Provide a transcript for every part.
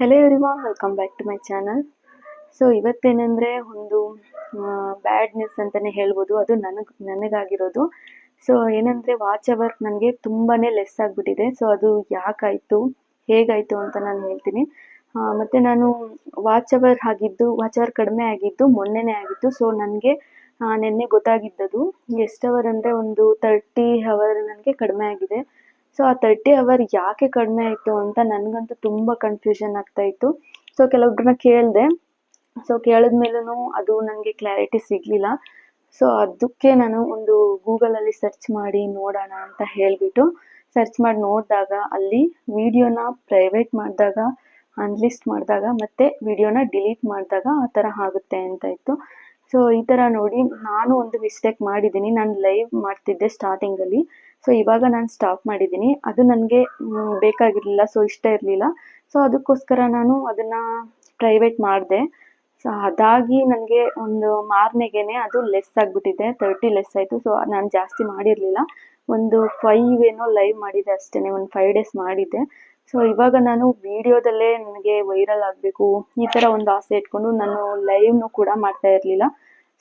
Hello everyone welcome back to my channel so ಇವತ್ತೇನೆಂದರೆ ಒಂದು bad news ಅಂತಲೇ ಹೇಳ್ಬೋದು. ಅದು ನನಗೆ, ನನಗಾಗಿರೋದು. ಸೊ ಏನಂದರೆ ವಾಚ್ ಅವರ್ ನನಗೆ ತುಂಬಾ ಲೆಸ್ ಆಗಿಬಿಟ್ಟಿದೆ. ಸೊ ಅದು ಯಾಕಾಯಿತು, ಹೇಗಾಯಿತು ಅಂತ ನಾನು ಹೇಳ್ತೀನಿ. ಮತ್ತು ನಾನು ವಾಚ್ ಅವರ್ ಆಗಿದ್ದು ವಾಚ್ ಅವರ್ ಕಡಿಮೆ ಆಗಿದ್ದು, ಮೊನ್ನೆನೇ ಆಗಿತ್ತು ಸೊ ನನಗೆ ನಿನ್ನೆ ಗೊತ್ತಾಗಿದ್ದದು. ಎಷ್ಟು ಅವರ್ ಅಂದರೆ ಒಂದು ತರ್ಟಿ ಅವರ್ ನನಗೆ ಕಡಿಮೆ ಆಗಿದೆ. ಸೊ ಆ ತರ್ಟಿ ಅವರ್ ಯಾಕೆ ಕಡಿಮೆ ಆಯಿತು ಅಂತ ನನಗಂತೂ ತುಂಬ ಕನ್ಫ್ಯೂಷನ್ ಆಗ್ತಾ ಇತ್ತು. ಸೊ ಕೆಲವೊಬ್ರನ್ನ ಕೇಳಿದೆ. ಸೊ ಕೇಳಿದ್ಮೇಲೂ ಅದು ನನಗೆ ಕ್ಲಾರಿಟಿ ಸಿಗಲಿಲ್ಲ. ಸೊ ಅದಕ್ಕೆ ನಾನು ಒಂದು ಗೂಗಲಲ್ಲಿ ಸರ್ಚ್ ಮಾಡಿ ನೋಡೋಣ ಅಂತ ಹೇಳಿಬಿಟ್ಟು ಸರ್ಚ್ ಮಾಡಿ ನೋಡಿದಾಗ ಅಲ್ಲಿ ವಿಡಿಯೋನ ಪ್ರೈವೇಟ್ ಮಾಡಿದಾಗ ಅನ್ಲಿಸ್ಟ್ ಮಾಡಿದಾಗ ಮತ್ತೆ ವಿಡಿಯೋನ ಡಿಲೀಟ್ ಮಾಡಿದಾಗ ಆ ಥರ ಆಗುತ್ತೆ ಅಂತ ಇತ್ತು. ಸೊ ಈ ಥರ ನೋಡಿ ನಾನು ಒಂದು ಮಿಸ್ಟೇಕ್ ಮಾಡಿದ್ದೀನಿ. ನಾನು ಲೈವ್ ಮಾಡ್ತಿದ್ದೆ ಸ್ಟಾರ್ಟಿಂಗಲ್ಲಿ ಸೊ ಇವಾಗ ನಾನು ಸ್ಟಾಪ್ ಮಾಡಿದ್ದೀನಿ. ಅದು ನನಗೆ ಬೇಕಾಗಿರಲಿಲ್ಲ ಸೊ ಇಷ್ಟ ಇರಲಿಲ್ಲ. ಸೊ ಅದಕ್ಕೋಸ್ಕರ ನಾನು ಅದನ್ನು ಪ್ರೈವೇಟ್ ಮಾಡಿದೆ. ಸೊ ಅದಾಗಿ ನನಗೆ ಒಂದು ಮಾರನೆಗೆನೆ ಅದು ಲೆಸ್ ಆಗಿಬಿಟ್ಟಿದೆ. ತರ್ಟಿ ಲೆಸ್ ಆಯಿತು. ಸೊ ನಾನು ಜಾಸ್ತಿ ಮಾಡಿರಲಿಲ್ಲ. ಒಂದು ಫೈವ್ ಏನೋ ಲೈವ್ ಮಾಡಿದೆ ಅಷ್ಟೇ ಒಂದು ಫೈವ್ ಡೇಸ್ ಮಾಡಿದ್ದೆ. ಸೊ ಇವಾಗ ನಾನು ವಿಡಿಯೋದಲ್ಲೇ ನನಗೆ ವೈರಲ್ ಆಗಬೇಕು. ಈ ಥರ ಒಂದು ಆಸೆ ಇಟ್ಕೊಂಡು ನಾನು ಲೈವ್ನು ಕೂಡ ಮಾಡ್ತಾ ಇರಲಿಲ್ಲ.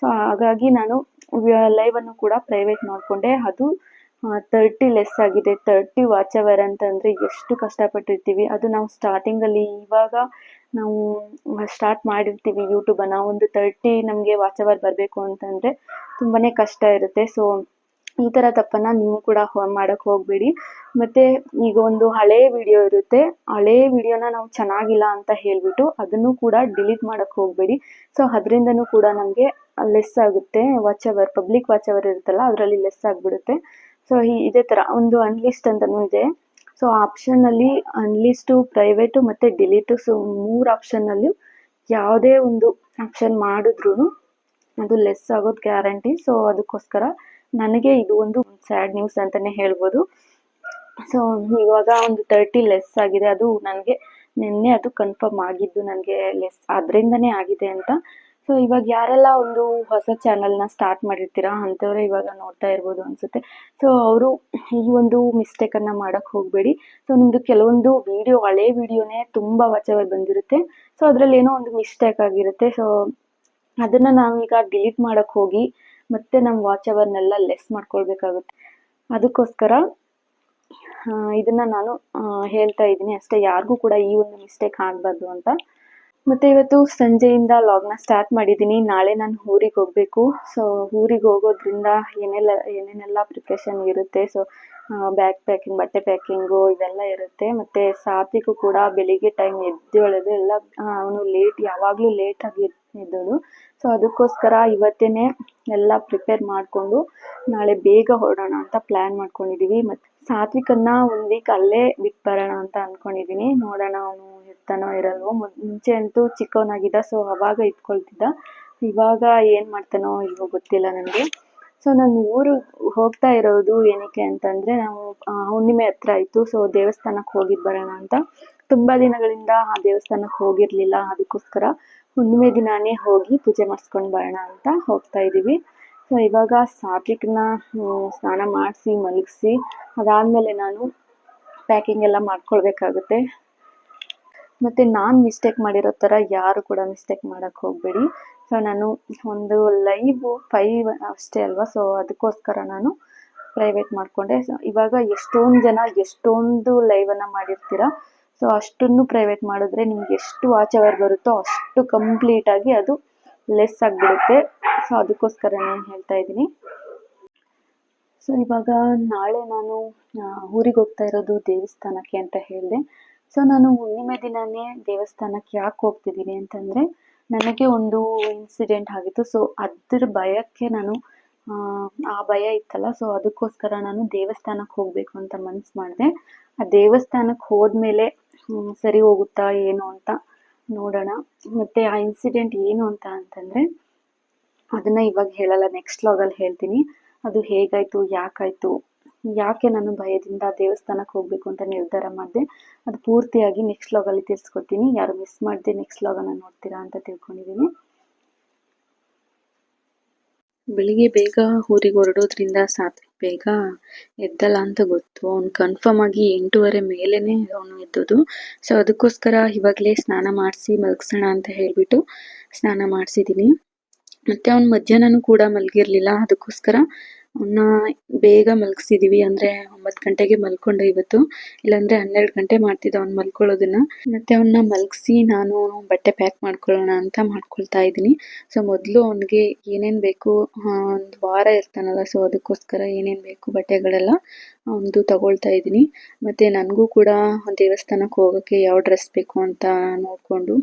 ಸೊ ಹಾಗಾಗಿ ನಾನು ಲೈವನ್ನು ಕೂಡ ಪ್ರೈವೇಟ್ ಮಾಡಿಕೊಂಡೆ ಅದು ತರ್ಟಿ ಲೆಸ್ ಆಗಿದೆ. ತರ್ಟಿ ವಾಚ್ ಅವರ್ ಅಂತಂದರೆ ಎಷ್ಟು ಕಷ್ಟಪಟ್ಟಿರ್ತೀವಿ. ಅದು ನಾವು ಸ್ಟಾರ್ಟಿಂಗಲ್ಲಿ ಇವಾಗ ನಾವು ಸ್ಟಾರ್ಟ್ ಮಾಡಿರ್ತೀವಿ ಯೂಟ್ಯೂಬನ್ನು ಒಂದು ತರ್ಟಿ ನಮಗೆ ವಾಚ್ ಅವರ್ ಬರಬೇಕು ಅಂತಂದರೆ ತುಂಬಾ ಕಷ್ಟ ಇರುತ್ತೆ. ಸೊ ಈ ಥರ ತಪ್ಪನ್ನು ನೀವು ಕೂಡ ಮಾಡೋಕ್ಕೆ ಹೋಗಬೇಡಿ. ಮತ್ತು ಈಗ ಒಂದು ಹಳೆ ವಿಡಿಯೋ ಇರುತ್ತೆ. ಹಳೆ ವಿಡಿಯೋನ ನಾವು ಚೆನ್ನಾಗಿಲ್ಲ ಅಂತ ಹೇಳಿಬಿಟ್ಟು ಅದನ್ನು ಕೂಡ ಡಿಲೀಟ್ ಮಾಡೋಕ್ಕೆ ಹೋಗಬೇಡಿ. ಸೊ ಅದರಿಂದನೂ ಕೂಡ ನಮಗೆ ಲೆಸ್ ಆಗುತ್ತೆ. Watch hour public watch hour ಇರುತ್ತಲ್ಲ, ಅದರಲ್ಲಿ ಲೆಸ್ ಆಗಿಬಿಡುತ್ತೆ. ಸೊ ಇದೇ ಥರ ಒಂದು ಅನ್ಲಿಸ್ಟ್ ಅಂತಲೂ ಇದೆ. ಸೊ ಆಪ್ಷನಲ್ಲಿ ಅನ್ಲಿಸ್ಟು ಪ್ರೈವೇಟು ಮತ್ತು ಡಿಲೀಟು ಸೊ ಮೂರು ಆಪ್ಷನ್ನಲ್ಲೂ ಯಾವುದೇ ಒಂದು ಆಪ್ಷನ್ ಮಾಡಿದ್ರೂ ಅದು ಲೆಸ್ ಆಗೋದು ಗ್ಯಾರಂಟಿ ಸೊ ಅದಕ್ಕೋಸ್ಕರ ನನಗೆ ಇದು ಒಂದು ಸ್ಯಾಡ್ ನ್ಯೂಸ್ ಅಂತಲೇ ಹೇಳ್ಬೋದು. ಸೊ ಇವಾಗ ಒಂದು ತರ್ಟಿ ಲೆಸ್ ಆಗಿದೆ. ಅದು ನನಗೆ ನಿನ್ನೆ ಅದು ಕನ್ಫರ್ಮ್ ಆಗಿದ್ದು ನನಗೆ ಲೆಸ್ ಅದರಿಂದನೇ ಆಗಿದೆ ಅಂತ ಸೊ ಇವಾಗ ಯಾರೆಲ್ಲ ಒಂದು ಹೊಸ ಚಾನಲ್ನ ಸ್ಟಾರ್ಟ್ ಮಾಡಿರ್ತೀರಾ ಅಂಥವ್ರೆ ಇವಾಗ ನೋಡ್ತಾ ಇರ್ಬೋದು ಅನಿಸುತ್ತೆ. ಸೊ ಅವರು ಈ ಒಂದು ಮಿಸ್ಟೇಕನ್ನು ಮಾಡೋಕ್ಕೆ ಹೋಗಬೇಡಿ. ಸೊ ನಿಮ್ಮದು ಕೆಲವೊಂದು ವಿಡಿಯೋ ಹಳೆ ವಿಡಿಯೋನೇ ತುಂಬ ವಾಚ್ ಅವರ್ ಬಂದಿರುತ್ತೆ. ಸೊ ಅದರಲ್ಲಿ ಏನೋ ಒಂದು ಮಿಸ್ಟೇಕ್ ಆಗಿರುತ್ತೆ. ಸೊ ಅದನ್ನು ನಾವೀಗ ಡಿಲೀಟ್ ಮಾಡೋಕ್ಕೆ ಹೋಗಿ ಮತ್ತೆ ನಮ್ಮ ವಾಚ್ ಅವರ್ನೆಲ್ಲ ಲೆಸ್ ಮಾಡ್ಕೊಳ್ಬೇಕಾಗುತ್ತೆ. ಅದಕ್ಕೋಸ್ಕರ ಇದನ್ನು ನಾನು ಹೇಳ್ತಾ ಇದ್ದೀನಿ. ಅಷ್ಟೇ ಯಾರಿಗೂ ಕೂಡ ಈ ಒಂದು ಮಿಸ್ಟೇಕ್ ಆಗಬಾರ್ದು ಅಂತ. ಮತ್ತು ಇವತ್ತು ಸಂಜೆಯಿಂದ ಲಾಗ್ನ ಸ್ಟಾರ್ಟ್ ಮಾಡಿದ್ದೀನಿ ನಾಳೆ ನಾನು ಊರಿಗೆ ಹೋಗಬೇಕು. ಸೊ ಊರಿಗೆ ಹೋಗೋದ್ರಿಂದ ಏನೆಲ್ಲ, ಏನೇನೆಲ್ಲ ಪ್ರಿಪ್ರೇಷನ್ ಇರುತ್ತೆ? ಸೊ ಬ್ಯಾಗ್ ಪ್ಯಾಕಿಂಗ್ ಬಟ್ಟೆ ಪ್ಯಾಕಿಂಗು ಇವೆಲ್ಲ ಇರುತ್ತೆ. ಮತ್ತು ಸಾತ್ವಿಕು ಕೂಡ ಬೆಳಿಗ್ಗೆ ಟೈಮ್ ಎದ್ದೇಳೋದು ಎಲ್ಲ ಅವನು ಲೇಟ್ ಯಾವಾಗಲೂ ಲೇಟಾಗಿ ಎದ್ದೋಳು ಸೊ ಅದಕ್ಕೋಸ್ಕರ ಇವತ್ತೇ ಎಲ್ಲ ಪ್ರಿಪೇರ್ ಮಾಡಿಕೊಂಡು ನಾಳೆ ಬೇಗ ಹೊರಡೋಣ ಅಂತ ಪ್ಲ್ಯಾನ್ ಮಾಡ್ಕೊಂಡಿದ್ದೀವಿ ಮತ್ತು ಸಾತ್ವಿಕನ್ನ ಒಂದು ವೀಕ್ ಅಲ್ಲೇ ಬಿಟ್ಟು ಬರೋಣ ಅಂತ ಅಂದ್ಕೊಂಡಿದ್ದೀನಿ ನೋಡೋಣ ಅವನು ಇರ್ತಾನೋ ಇರಲ್ವೋ. ಮುಂಚೆ ಅಂತೂ ಚಿಕ್ಕವನಾಗಿದ್ದ ಸೊ ಅವಾಗ ಇಟ್ಕೊಳ್ತಿದ್ದ. ಇವಾಗ ಏನು ಮಾಡ್ತಾನೋ ಇಲ್ವೋ ಗೊತ್ತಿಲ್ಲ ನನಗೆ. ಸೊ ನಾನು ಊರು ಹೋಗ್ತಾ ಇರೋದು ಏನಕ್ಕೆ ಅಂತಂದರೆ ನಾವು ಹುಣ್ಣಿಮೆ ಹತ್ರ ಇತ್ತು ಸೊ ದೇವಸ್ಥಾನಕ್ಕೆ ಹೋಗಿದ್ದು ಬರೋಣ ಅಂತ. ತುಂಬ ದಿನಗಳಿಂದ ಆ ದೇವಸ್ಥಾನಕ್ಕೆ ಹೋಗಿರಲಿಲ್ಲ. ಅದಕ್ಕೋಸ್ಕರ ಹುಣ್ಣಿಮೆ ದಿನಾನೇ ಹೋಗಿ ಪೂಜೆ ಮಾಡಿಸ್ಕೊಂಡು ಬರೋಣ ಅಂತ ಹೋಗ್ತಾ ಇದ್ದೀವಿ ಸೊ ಇವಾಗ ಸಾತ್ವಿಕನ ಸ್ನಾನ ಮಾಡಿಸಿ, ಮಲಗಿಸಿ, ಅದಾದಮೇಲೆ ನಾನು ಪ್ಯಾಕಿಂಗ್ ಎಲ್ಲ ಮಾಡ್ಕೊಳ್ಬೇಕಾಗುತ್ತೆ. ಮತ್ತು ನಾನು ಮಿಸ್ಟೇಕ್ ಮಾಡಿರೋ ಥರ ಯಾರು ಕೂಡ ಮಿಸ್ಟೇಕ್ ಮಾಡೋಕ್ಕೆ ಹೋಗಬೇಡಿ. ಸೊ ನಾನು ಒಂದು ಲೈವು ಫೈವ್ ಅಷ್ಟೇ ಅಲ್ವಾ? ಸೊ ಅದಕ್ಕೋಸ್ಕರ ನಾನು ಪ್ರೈವೇಟ್ ಮಾಡಿಕೊಂಡೆ. ಇವಾಗ ಎಷ್ಟೊಂದು ಜನ ಎಷ್ಟೊಂದು ಲೈವನ್ನು ಮಾಡಿರ್ತೀರ? ಸೊ ಅಷ್ಟನ್ನು ಪ್ರೈವೇಟ್ ಮಾಡಿದ್ರೆ ನಿಮ್ಗೆ ಎಷ್ಟು ವಾಚ್ ಅವರ್ ಬರುತ್ತೋ ಅಷ್ಟು ಕಂಪ್ಲೀಟಾಗಿ ಅದು ಲೆಸ್ ಆಗಿಬಿಡುತ್ತೆ. ಸೊ ಅದಕ್ಕೋಸ್ಕರ ನಾನು ಹೇಳ್ತಾ ಇದ್ದೀನಿ. ಸೊ ಇವಾಗ ನಾಳೆ ನಾನು ಊರಿಗೆ ಹೋಗ್ತಾ ಇರೋದು ದೇವಸ್ಥಾನಕ್ಕೆ ಅಂತ ಹೇಳಿದೆ. ಸೊ ನಾನು ಹುಣ್ಣಿಮೆ ದಿನನೇ ದೇವಸ್ಥಾನಕ್ಕೆ ಯಾಕೆ ಹೋಗ್ತಿದ್ದೀನಿ ಅಂತಂದರೆ ನನಗೆ ಒಂದು ಇನ್ಸಿಡೆಂಟ್ ಆಗಿತ್ತು. ಸೊ ಅದ್ರ ಭಯಕ್ಕೆ ನಾನು, ಆ ಭಯ ಇತ್ತಲ್ಲ. ಸೊ ಅದಕ್ಕೋಸ್ಕರ ನಾನು ದೇವಸ್ಥಾನಕ್ಕೆ ಹೋಗಬೇಕು ಅಂತ ಮನಸ್ಸು ಮಾಡಿದೆ. ಆ ದೇವಸ್ಥಾನಕ್ಕೆ ಹೋದ್ಮೇಲೆ ಸರಿ ಹೋಗುತ್ತಾ, ಏನು ಅಂತ ನೋಡೋಣ. ಮತ್ತು ಆ ಇನ್ಸಿಡೆಂಟ್ ಏನು ಅಂತ ಅಂತಂದರೆ, ಅದನ್ನು ಇವಾಗ ಹೇಳಲ್ಲ ನೆಕ್ಸ್ಟ್ ಲಾಗಲ್ಲಿ ಹೇಳ್ತೀನಿ. ಅದು ಹೇಗಾಯಿತು, ಯಾಕಾಯಿತು, ಯಾಕೆ ನಾನು ಭಯದಿಂದ ದೇವಸ್ಥಾನಕ್ಕೆ ಹೋಗಬೇಕು ಅಂತ ನಿರ್ಧಾರ ಮಾಡಿದೆ, ಅದು ಪೂರ್ತಿಯಾಗಿ ನೆಕ್ಸ್ಟ್ ಲಾಗಲ್ಲಿ ತಿಳಿಸ್ಕೊಡ್ತೀನಿ ಯಾರು ಮಿಸ್ ಮಾಡಿದೆ ನೆಕ್ಸ್ಟ್ ಲಾಗನ್ನು ನೋಡ್ತೀರಾ ಅಂತ ತಿಳ್ಕೊಂಡಿದ್ದೀನಿ. ಬೆಳಿಗ್ಗೆ ಬೇಗ ಊರಿಗೆ ಹೊರಡೋದ್ರಿಂದ ಸಾತ್ವಿಕ್ ಬೇಗ ಎದ್ದಲ್ಲ ಅಂತ ಗೊತ್ತು. ಅವ್ನು ಕನ್ಫರ್ಮ್ ಆಗಿ ಎಂಟೂವರೆ ಮೇಲೆನೆ ಅವನು ಎದ್ದೋದು. ಸೊ ಅದಕ್ಕೋಸ್ಕರ ಇವಾಗಲೇ ಸ್ನಾನ ಮಾಡಿಸಿ ಮಲಗಿಸೋಣ ಅಂತ ಹೇಳಿಬಿಟ್ಟು ಸ್ನಾನ ಮಾಡಿಸಿದ್ದೀನಿ ಮತ್ತೆ ಅವ್ನು ಮಧ್ಯಾಹ್ನನೂ ಕೂಡ ಮಲಗಿರಲಿಲ್ಲ. ಅದಕ್ಕೋಸ್ಕರ ಅವನ್ನ ಬೇಗ ಮಲಗಿಸಿದೀವಿ ಅಂದ್ರೆ ಒಂಬತ್ತು ಗಂಟೆಗೆ ಮಲ್ಕೊಂಡ ಇವತ್ತು. ಇಲ್ಲಾಂದ್ರೆ ಹನ್ನೆರಡು ಗಂಟೆ ಮಾಡ್ತಿದ್ದ ಅವ್ನು ಮಲ್ಕೊಳ್ಳೋದನ್ನ. ಮತ್ತೆ ಅವನ್ನ ಮಲಗಿಸಿ ನಾನು ಬಟ್ಟೆ ಪ್ಯಾಕ್ ಮಾಡ್ಕೊಳ್ಳೋಣ ಅಂತ ಮಾಡ್ಕೊಳ್ತಾ ಇದ್ದೀನಿ. ಸೊ ಮೊದಲು ಅವನಿಗೆ ಏನೇನು ಬೇಕು ಒಂದು ವಾರ ಇರ್ತಾನಲ್ಲ ಸೊ ಅದಕ್ಕೋಸ್ಕರ ಏನೇನು ಬೇಕು ಬಟ್ಟೆಗಳೆಲ್ಲ ಅವನದು ತಗೊಳ್ತಾ ಇದ್ದೀನಿ. ಮತ್ತೆ ನನಗೂ ಕೂಡ ದೇವಸ್ಥಾನಕ್ಕೆ ಹೋಗೋಕ್ಕೆ ಯಾವ ಡ್ರೆಸ್ ಬೇಕು ಅಂತ ನೋಡಿಕೊಂಡು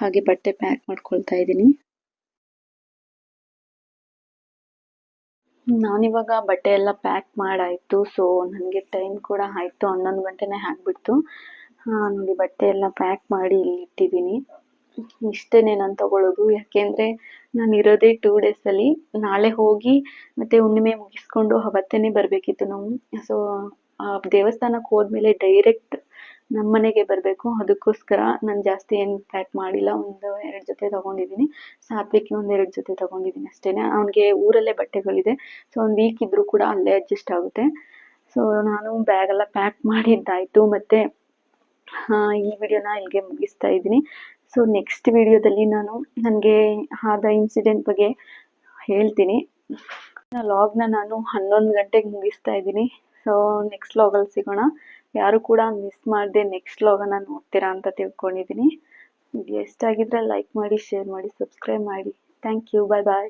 ಹಾಗೆ ಬಟ್ಟೆ ಪ್ಯಾಕ್ ಮಾಡ್ಕೊಳ್ತಾ ಇದ್ದೀನಿ. ನಾನಿವಾಗ ಬಟ್ಟೆ ಎಲ್ಲ ಪ್ಯಾಕ್ ಮಾಡಾಯಿತು ಸೊ ನನಗೆ ಟೈಮ್ ಕೂಡ ಆಯಿತು, ಹನ್ನೊಂದು ಗಂಟೆನೇ ಆಗಿಬಿಡ್ತು. ನೋಡಿ ಬಟ್ಟೆ ಎಲ್ಲ ಪ್ಯಾಕ್ ಮಾಡಿ ಇಲ್ಲಿ ಇಟ್ಟಿದ್ದೀನಿ ಇಷ್ಟೇ ನಾನು ತಗೊಳ್ಳೋದು ಯಾಕೆಂದರೆ ನಾನು ಇರೋದೇ ಟೂ ಡೇಸಲ್ಲಿ ನಾಳೆ ಹೋಗಿ ಮತ್ತೆ ಹುಣ್ಣಿಮೆ ಮುಗಿಸ್ಕೊಂಡು ಅವತ್ತೇ ಬರಬೇಕಿತ್ತು ನಾವು ಸೊ ದೇವಸ್ಥಾನಕ್ಕೆ ಹೋದ್ಮೇಲೆ ಡೈರೆಕ್ಟ್ ನಮ್ಮ ಮನೆಗೆ ಬರಬೇಕು. ಅದಕ್ಕೋಸ್ಕರ ನಾನು ಜಾಸ್ತಿ ಏನು ಪ್ಯಾಕ್ ಮಾಡಿಲ್ಲ. ಒಂದು ಎರಡು ಜೊತೆ ತೊಗೊಂಡಿದ್ದೀನಿ ಸಾತ್ವಿಕ್ಗೆ ಒಂದು ಎರಡು ಜೊತೆ ತೊಗೊಂಡಿದ್ದೀನಿ ಅಷ್ಟೇ ಅವನಿಗೆ ಊರಲ್ಲೇ ಬಟ್ಟೆಗಳಿದೆ. ಸೊ ಒಂದು ವೀಕ್ ಇದ್ದರೂ ಕೂಡ ಅಲ್ಲೇ ಅಡ್ಜಸ್ಟ್ ಆಗುತ್ತೆ. ಸೊ ನಾನು ಬ್ಯಾಗೆಲ್ಲ ಪ್ಯಾಕ್ ಮಾಡಿದ್ದಾಯಿತು. ಮತ್ತು ಈ ವಿಡಿಯೋನ ಇಲ್ಲಿಗೆ ಮುಗಿಸ್ತಾ ಇದ್ದೀನಿ. ಸೊ ನೆಕ್ಸ್ಟ್ ವಿಡಿಯೋದಲ್ಲಿ ನಾನು ನನಗೆ ಆದ ಇನ್ಸಿಡೆಂಟ್ ಬಗ್ಗೆ ಹೇಳ್ತೀನಿ. ಲಾಗ್ನ ನಾನು ಹನ್ನೊಂದು ಗಂಟೆಗೆ ಮುಗಿಸ್ತಾ ಇದ್ದೀನಿ. ಸೊ ನೆಕ್ಸ್ಟ್ ಲಾಗಲ್ಲಿ ಸಿಗೋಣ. ಯಾರು ಕೂಡ ಮಿಸ್ ಮಾಡದೆ ನೆಕ್ಸ್ಟ್ ಲಾಗನ್ನು ನೋಡ್ತೀರಾ ಅಂತ ತಿಳ್ಕೊಂಡಿದ್ದೀನಿ ವಿಡಿಯೋ ಇಷ್ಟ ಆಗಿದ್ರೆ ಲೈಕ್ ಮಾಡಿ ಶೇರ್ ಮಾಡಿ ಸಬ್ಸ್ಕ್ರೈಬ್ ಮಾಡಿ. Thank you bye bye